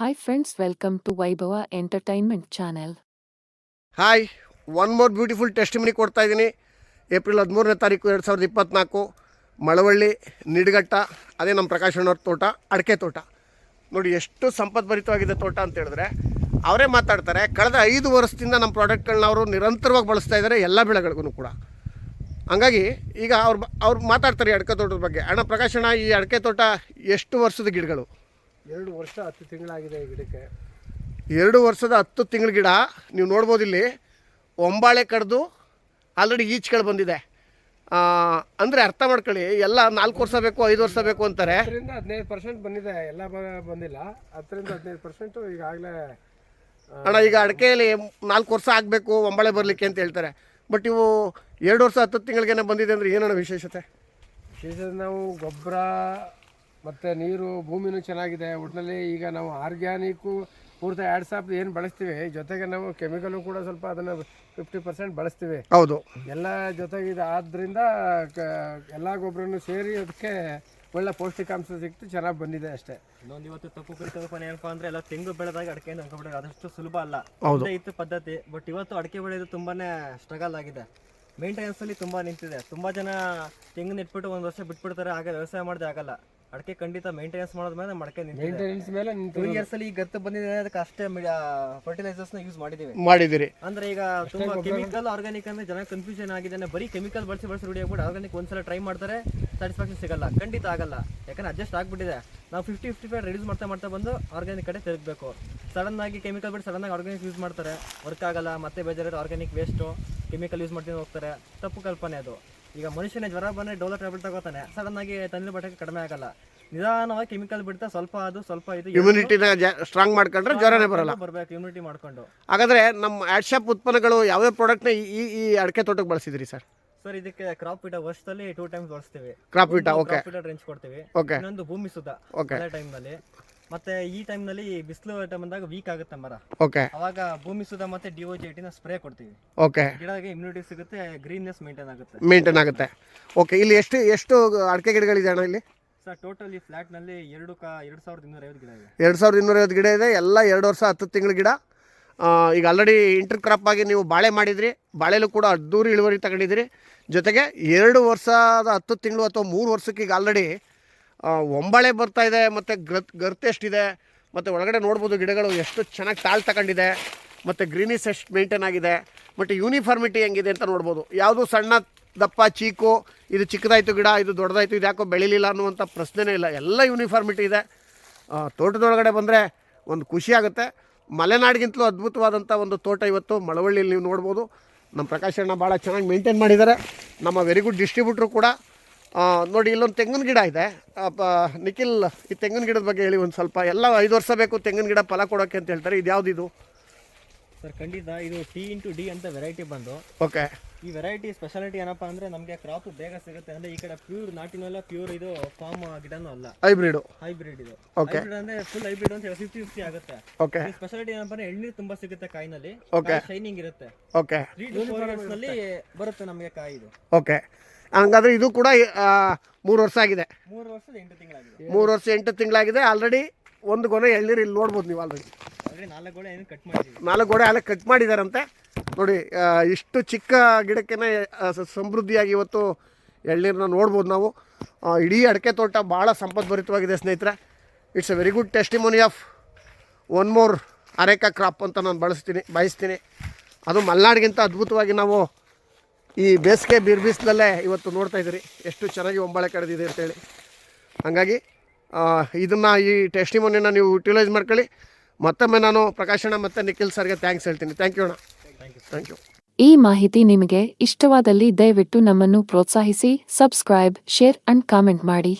Hi friends welcome to Vaibhava entertainment channel hi one more beautiful testimony ಕೊಡ್ತಾ ಇದ್ದೀನಿ. April ಹದಿಮೂರನೇ ತಾರೀಕು ಎರಡು ಸಾವಿರದ ಇಪ್ಪತ್ತ್ನಾಲ್ಕು ಮಳವಳ್ಳಿ, ನಿಡ್ಗಟ್ಟ, ಅದೇ ನಮ್ಮ ಪ್ರಕಾಶ್ ಅಣ್ಣವ್ರ ತೋಟ, ಅಡಿಕೆ ತೋಟ. ನೋಡಿ ಎಷ್ಟು ಸಂಪದ್ಭರಿತವಾಗಿದೆ ತೋಟ ಅಂತ ಹೇಳಿದ್ರೆ, ಅವರೇ ಮಾತಾಡ್ತಾರೆ, ಕಳೆದ ಐದು ವರ್ಷದಿಂದ ನಮ್ಮ ಪ್ರಾಡಕ್ಟ್ಗಳನ್ನ ಅವರು ನಿರಂತರವಾಗಿ ಬಳಸ್ತಾ ಇದ್ದಾರೆ, ಎಲ್ಲ ಬೆಳೆಗಳಿಗೂ ಕೂಡ. ಹಂಗಾಗಿ ಈಗ ಅವ್ರು ಅವ್ರು ಮಾತಾಡ್ತಾರೆ ಈ ಅಡಿಕೆ ತೋಟದ ಬಗ್ಗೆ. ಅಣ್ಣ ಪ್ರಕಾಶ್ ಅಣ್ಣ, ಈ ಅಡಿಕೆ ತೋಟ ಎಷ್ಟು ವರ್ಷದ ಗಿಡಗಳು? ಎರಡು ವರ್ಷ ಹತ್ತು ತಿಂಗಳಾಗಿದೆ ಈ ಗಿಡಕ್ಕೆ. ಎರಡು ವರ್ಷದ ಹತ್ತು ತಿಂಗಳ ಗಿಡ ನೀವು ನೋಡ್ಬೋದು ಇಲ್ಲಿ. ಒಂಬಾಳೆ ಕಡ್ದು ಆಲ್ರೆಡಿ ಈಚ್ಗಳು ಬಂದಿದೆ. ಅಂದರೆ ಅರ್ಥ ಮಾಡ್ಕೊಳ್ಳಿ ಎಲ್ಲ ನಾಲ್ಕು ವರ್ಷ ಬೇಕು ಐದು ವರ್ಷ ಬೇಕು ಅಂತಾರೆ. ಹತ್ತರಿಂದ ಹದಿನೈದು ಪರ್ಸೆಂಟ್ ಬಂದಿದೆ ಎಲ್ಲ ಬಂದಿಲ್ಲ. ಹತ್ತರಿಂದ ಹದಿನೈದು ಪರ್ಸೆಂಟು ಈಗಾಗಲೇ ಅಣ್ಣ ಈಗ ಅಡಿಕೆಯಲ್ಲಿ ನಾಲ್ಕು ವರ್ಷ ಆಗಬೇಕು ಒಂಬಾಳೆ ಬರಲಿಕ್ಕೆ ಅಂತ ಹೇಳ್ತಾರೆ. ಬಟ್ ಇವು ಎರಡು ವರ್ಷ ಹತ್ತು ತಿಂಗಳಿಗೇನೆ ಬಂದಿದೆ ಅಂದರೆ ಏನಣ್ಣ ವಿಶೇಷತೆ? ವಿಶೇಷ ನಾವು ಗೊಬ್ಬರ ಮತ್ತು ನೀರು ಭೂಮಿನೂ ಚೆನ್ನಾಗಿದೆ. ಒಟ್ಟಿನಲ್ಲಿ ಈಗ ನಾವು ಆರ್ಗ್ಯಾನಿಕ್ಕು ಪೂರ್ತಿ ಎರಡು ಸಾಪ್ ಏನು ಬಳಸ್ತೀವಿ ಜೊತೆಗೆ ನಾವು ಕೆಮಿಕಲು ಕೂಡ ಸ್ವಲ್ಪ ಅದನ್ನು ಫಿಫ್ಟಿ ಪರ್ಸೆಂಟ್ ಬಳಸ್ತೀವಿ. ಹೌದು. ಎಲ್ಲ ಜೊತೆಗೆ ಇದು ಆದ್ದರಿಂದ ಎಲ್ಲ ಗೊಬ್ಬರನು ಸೇರಿ ಅದಕ್ಕೆ ಒಳ್ಳೆ ಪೌಷ್ಟಿಕಾಂಶ ಸಿಕ್ತು ಚೆನ್ನಾಗಿ ಬಂದಿದೆ ಅಷ್ಟೇ. ಇನ್ನೊಂದು ಇವತ್ತು ತಪ್ಪು ಪರಿಕಲ್ಪನೆ ಏನಪ್ಪ ಅಂದರೆ ಎಲ್ಲ ತೆಂಗು ಬೆಳೆದಾಗ ಅಡಿಕೆ ಅನ್ಕೊಂಡ್ಬಿಟ್ರೆ ಅದಷ್ಟು ಸುಲಭ ಅಲ್ಲ. ಹೌದು. ಮುಂದೆ ಇತ್ತು ಪದ್ಧತಿ ಬಟ್ ಇವತ್ತು ಅಡಿಕೆ ಬೆಳೆಯೋದು ತುಂಬಾನೇ ಸ್ಟ್ರಗಲ್ ಆಗಿದೆ. ಮೇಂಟೆನೆನ್ಸ್ ಅಲ್ಲಿ ತುಂಬಾ ನಿಂತಿದೆ. ತುಂಬಾ ಜನ ತೆಂಗಿನ ಇಟ್ಬಿಟ್ಟು ಒಂದು ವರ್ಷ ಬಿಟ್ಬಿಡ್ತಾರೆ ಆಗ ವ್ಯವಸಾಯ ಮಾಡಿದೆ ಆಗಲ್ಲ. ಅಡಿಕೆ ಖಂಡಿತ ಮೇಂಟೆನೆನ್ಸ್ ಮಾಡೋದ್ಮೇಲೆ ಮಡಕೆ ನಿಂತಿದೆ. ಮೇಂಟೆನೆನ್ಸ್ ಮೇಲೆ ಟೂ ಇಯರ್ಸ್ ಅಲ್ಲಿ ಈ ಗತ್ತು ಬಂದಿದೆ ಅದಕ್ಕೆ ಅಷ್ಟೇ ಫರ್ಟಿಲೈಸರ್ಸ್ನ ಯೂಸ್ ಮಾಡಿದೀವಿ. ಮಾಡಿದಿರಿ. ಅಂದ್ರೆ ಈಗ ತುಂಬಾ ಕೆಮಿಕಲ್ ಆರ್ಗಾನಿಕ್ ಅಂದ್ರೆ ಜನ ಕನ್ಫ್ಯೂಷನ್ ಆಗಿದೆ ಬರೀ ಕೆಮಿಕಲ್ ಬಳಸಿ ಬಳಸಿ ರೂಢಿ ಆಗ್ಬಿಟ್ಟು ಆರ್ಗಾನಿಕ್ ಒಂದ್ಸಲ ಟ್ರೈ ಮಾಡ್ತಾರೆ ಸ್ಯಾಟಿಸ್ಫ್ಯಾಕ್ಷನ್ ಸಿಗಲ್ಲ. ಖಂಡಿತ ಆಗಲ್ಲ. ಯಾಕಂದ್ರೆ ಅಡ್ಜಸ್ಟ್ ಆಗ್ಬಿಟ್ಟಿದೆ. ನಾವು ಫಿಫ್ಟಿ ಫಿಫ್ಟಿ ಫೈವ್ ರಿಡ್ಯೂಸ್ ಮಾಡ್ತಾ ಮಾಡ್ತಾ ಬಂದು ಆರ್ಗಾನಿಕ್ ಕಡೆ ತಿರುಗಬೇಕು. ಸಡನ್ ಆಗಿ ಕೆಮಿಕಲ್ ಬಿಟ್ಟು ಸಡನ್ ಆಗಿ ಆರ್ಗಾನಿಕ್ ಯೂಸ್ ಮಾಡ್ತಾರೆ. ವರ್ಕ್ ಆಗಲ್ಲ ಮತ್ತೆ ಬೇಜಾರು ಆರ್ಗಾನಿಕ್ ವೇಸ್ಟು ಕೆಮಿಕಲ್ ಯೂಸ್ ಮಾಡ್ತೀನಿ ಹೋಗ್ತಾರೆ. ತಪ್ಪು ಕಲ್ಪನೆ ಅದು. ಈಗ ಮನುಷ್ಯನ ಜ್ವರ ಬಂದ್ರೆ ಡೋಲೋ ಟ್ಯಾಬ್ಲೆಟ್ ತಗೋತಾನೆ. ಸಡನ್ ಆಗಿ ತಂದಿನ ಬಟ್ಟೆ ಕಡಿಮೆ ಆಗಲ್ಲ. ನಿಧಾನವಾಗಿ ಕೆಮಿಕಲ್ ಬಿಡ್ತಾ ಸ್ವಲ್ಪ ಅದು ಸ್ವಲ್ಪ ಇದು ಇಮ್ಯುನಿಟಿನ ಸ್ಟ್ರಾಂಗ್ ಮಾಡ್ಕೊಂಡ್ರೆ ಜ್ವರನೇ ಬರಲ್ಲ. ಬರ್ಬೇಕು ಇಮ್ಯುನಿಟಿ ಮಾಡ್ಕೊಂಡು. ಹಾಗಾದ್ರೆ ನಮ್ಮ ಆ್ಯಡ್ ಶಾಪ್ ಉತ್ಪನ್ನಗಳು ಯಾವ್ಯಾವ ಪ್ರಾಡಕ್ಟ್ನ ಈ ಈ ಅಡಿಕೆ ತೋಟಕ್ಕೆ ಬಳಸಿದ್ರಿ ಸರ್? ಸರ್ ಇದಕ್ಕೆ ಕ್ರಾಪ್ ಪೀಟ ವರ್ಷದಲ್ಲಿ ಟೂ ಟೈಮ್ಸ್ ಬಳಸ್ತೀವಿ. ಕ್ರಾಪ್ ವಿಟ ಓಕೆ ರೇಂಜ್ ಕೊಡ್ತೀವಿ. ಓಕೆ ಇನ್ನೊಂದು ಭೂಮಿ ಸುತ್ತ ಓಕೆ ಟೈಮ್ ಟೈಮ್ನಲ್ಲಿ ಮತ್ತೆ ಈ ಟೈಮ್ನಲ್ಲಿ ಬಿಸಿಲು ಟೈಮ್ ಬಂದಾಗ ವೀಕ್ ಆಗುತ್ತೆ ಮರ. ಓಕೆ ಅವಾಗ ಭೂಮಿ ಸುಧ ಮತ್ತೆ ಡಿ ಒ ಜಿ ನ ಸ್ಪ್ರೇ ಕೊಡ್ತೀವಿ. ಓಕೆ ಗಿಡಕ್ಕೆ ಇಮ್ಯುನಿಟಿ ಸಿಗುತ್ತೆ ಗ್ರೀನ್ನೆಸ್ ಮೇಂಟೈನ್ ಆಗುತ್ತೆ. ಮೇಂಟೈನ್ ಆಗುತ್ತೆ. ಓಕೆ ಇಲ್ಲಿ ಎಷ್ಟು ಎಷ್ಟು ಅಡಿಕೆ ಗಿಡಗಳಿದೆ ಅಣ್ಣ ಇಲ್ಲಿ? ಸರ್ ಟೋಟಲ್ ಈ ಫ್ಲಾಟ್ನಲ್ಲಿ ಎರಡು ಕ ಎರಡು ಸಾವಿರದ ಇನ್ನೂರ ಐವತ್ತು ಗಿಡ ಇದೆ. ಎರಡು ಸಾವಿರದ ಇನ್ನೂರೈವತ್ತು ಗಿಡ ಇದೆ. ಎಲ್ಲ ಎರಡು ವರ್ಷ ಹತ್ತು ತಿಂಗಳ ಗಿಡ. ಆ, ಈಗ ಆಲ್ರೆಡಿ ಇಂಟರ್ ಕ್ರಾಪ್ ಆಗಿ ನೀವು ಬಾಳೆ ಮಾಡಿದ್ರಿ. ಬಾಳೆಲೂ ಕೂಡ ಅದ್ದೂರಿ ಇಳುವರಿ ತಗೊಂಡಿದ್ರಿ ಜೊತೆಗೆ ಎರಡು ವರ್ಷದ ಹತ್ತು ತಿಂಗಳು ಅಥವಾ ಮೂರು ವರ್ಷಕ್ಕೆ ಈಗ ಆಲ್ರೆಡಿ ಒಂಬಾಳೆ ಬರ್ತಾ ಇದೆ, ಮತ್ತು ಗರ್ತ್ ಗರ್ತ್ ಎಷ್ಟಿದೆ, ಮತ್ತು ಒಳಗಡೆ ನೋಡ್ಬೋದು ಗಿಡಗಳು ಎಷ್ಟು ಚೆನ್ನಾಗಿ ತಾಳ್ ತಗೊಂಡಿದೆ, ಮತ್ತು ಗ್ರೀನಿಸ್ ಎಷ್ಟು ಮೇಂಟೈನ್ ಆಗಿದೆ, ಮತ್ತು ಯೂನಿಫಾರ್ಮಿಟಿ ಹೆಂಗಿದೆ ಅಂತ ನೋಡ್ಬೋದು. ಯಾವುದು ಸಣ್ಣ ದಪ್ಪ, ಚೀಕು, ಇದು ಚಿಕ್ಕದಾಯಿತು ಗಿಡ, ಇದು ದೊಡ್ಡದಾಯಿತು, ಇದು ಯಾಕೋ ಬೆಳಿಲಿಲ್ಲ ಅನ್ನುವಂಥ ಪ್ರಶ್ನೆನೇ ಇಲ್ಲ. ಎಲ್ಲ ಯೂನಿಫಾರ್ಮಿಟಿ ಇದೆ. ತೋಟದೊಳಗಡೆ ಬಂದರೆ ಒಂದು ಖುಷಿ ಆಗುತ್ತೆ. ಮಲೆನಾಡಿಗಿಂತಲೂ ಅದ್ಭುತವಾದಂಥ ಒಂದು ತೋಟ ಇವತ್ತು ಮಳವಳ್ಳಿಯಲ್ಲಿ ನೀವು ನೋಡ್ಬೋದು. ನಮ್ಮ ಪ್ರಕಾಶ್ ಅಣ್ಣ ಭಾಳ ಚೆನ್ನಾಗಿ ಮೇಂಟೈನ್ ಮಾಡಿದ್ದಾರೆ. ನಮ್ಮ ವೆರಿ ಗುಡ್ ಡಿಸ್ಟ್ರಿಬ್ಯೂಟ್ರು ಕೂಡ ನೋಡಿ ಇಲ್ಲೊಂದು ತೆಂಗಿನ ಗಿಡ ಇದೆ. ನಿಖಿಲ್ ಈ ತೆಂಗಿನ ಗಿಡದ ಬಗ್ಗೆ ಹೇಳಿ ಒಂದು ಸ್ವಲ್ಪ. ಎಲ್ಲ ಐದು ವರ್ಷ ಬೇಕು ತೆಂಗಿನ ಗಿಡ ಫಲ ಕೊಡೋಕೆ ಅಂತ ಹೇಳ್ತಾರೆ. ಇದು ಯಾವ್ದು ಇದು ಸರ್ ಖಂಡಿತ ಇದು ಟಿ ಇಂಟು ಡಿ ಅಂತ ವೆರೈಟಿ ಬಂದು. ಓಕೆ. ಈ ವೆರೈಟಿ ಸ್ಪೆಷಾಲಿಟಿ ಏನಪ್ಪಾ ಅಂದ್ರೆ ನಮಗೆ ಕ್ರಾಪ್ ಬೇಗ ಸಿಗುತ್ತೆ. ಅಂದ್ರೆ ಈ ಕಡೆ ಪ್ಯೂರ್ ನಾಟಿನೆಲ್ಲ ಪ್ಯೂರ್ ಇದು ಫಾರ್ಮ್ ಗಿಡನೂ ಅಲ್ಲ. ಹೈಬ್ರಿಡ್ ಹೈಬ್ರಿಡ್ ಇದು. ಓಕೆ. ಹೈಬ್ರಿಡ್ ಅಂದ್ರೆ ಫುಲ್ ಹೈಬ್ರಿಡ್ ಅಂತ ಫಿಫ್ಟಿ ಫಿಫ್ಟಿ ಆಗುತ್ತೆ. ಓಕೆ. ಸ್ಪೆಷಾಲಿಟಿ ಏನಪ್ಪ ಅಂದ್ರೆ ಎಳ್ನೀರು ತುಂಬಾ ಸಿಗುತ್ತೆ ಕಾಯಿನಲ್ಲಿ. ಓಕೆ. ಶೈನಿಂಗ್ ಇರುತ್ತೆ. ಓಕೆ. ತ್ರೀ ಟು ಫೋರ್ನಲ್ಲಿ ಬರುತ್ತೆ ನಮಗೆ ಕಾಯಿ ಇದು. ಓಕೆ. ಹಂಗಾದ್ರೆ ಇದು ಕೂಡ ಮೂರು ವರ್ಷ ಆಗಿದೆ. ಮೂರು ವರ್ಷದ ಎಂಟು ತಿಂಗಳಾಗಿದೆ. ಮೂರು ವರ್ಷ ಎಂಟು ತಿಂಗಳಾಗಿದೆ. ಆಲ್ರೆಡಿ ಒಂದು ಗೊನೆ ಎಳ್ನೀರು ಇಲ್ಲಿ ನೋಡ್ಬೋದು ನೀವು ಆಲ್ರೆಡಿ ನಾಲ್ಕು ಗೋಡೆ ಅಲ್ಲೇ ಕಟ್ ಮಾಡಿದಾರಂತೆ. ನೋಡಿ ಇಷ್ಟು ಚಿಕ್ಕ ಗಿಡಕ್ಕೆ ಸಮೃದ್ಧಿಯಾಗಿ ಇವತ್ತು ಎಳ್ನೀರನ್ನ ನೋಡ್ಬೋದು ನಾವು. ಇಡೀ ಅಡಿಕೆ ತೋಟ ಭಾಳ ಸಂಪದ್ಭರಿತವಾಗಿದೆ ಸ್ನೇಹಿತರೆ. It's a very good testimony of one more areca crop ಅಂತ ನಾನು ಬಳಸ್ತೀನಿ ಬಯಸ್ತೀನಿ. ಅದು ಮಲೆನಾಡಿಗಿಂತ ಅದ್ಭುತವಾಗಿ ನಾವು ಈ ಬೇಸಿಗೆ ಬಿರ್ಬಿಸ್ನಲ್ಲೇ ಇವತ್ತು ನೋಡ್ತಾ ಇದ್ದೀರಿ. ಎಷ್ಟು ಚೆನ್ನಾಗಿ ಒಂಬಾಳೆ ಕಡ್ದಿದೆ ಅಂತೇಳಿ. ಹಾಗಾಗಿ ಇದನ್ನು ಈ ಟೆಸ್ಟಿಮೋನಿನ ನೀವು ಯುಟಿಲೈಸ್ ಮಾಡ್ಕೊಳ್ಳಿ. ಮತ್ತೊಮ್ಮೆ ನಾನು ಪ್ರಕಾಶಣ ಮತ್ತು ನಿಖಿಲ್ ಸರ್ಗೆ ಥ್ಯಾಂಕ್ಸ್ ಹೇಳ್ತೀನಿ. ಥ್ಯಾಂಕ್ ಯು ಅಣ್ಣ. ಥ್ಯಾಂಕ್ ಯು ಈ ಮಾಹಿತಿ ನಿಮಗೆ ಇಷ್ಟವಾದಲ್ಲಿ ದಯವಿಟ್ಟು ನಮ್ಮನ್ನು ಪ್ರೋತ್ಸಾಹಿಸಿ ಸಬ್ಸ್ಕ್ರೈಬ್ ಶೇರ್ ಅಂಡ್ ಕಾಮೆಂಟ್ ಮಾಡಿ.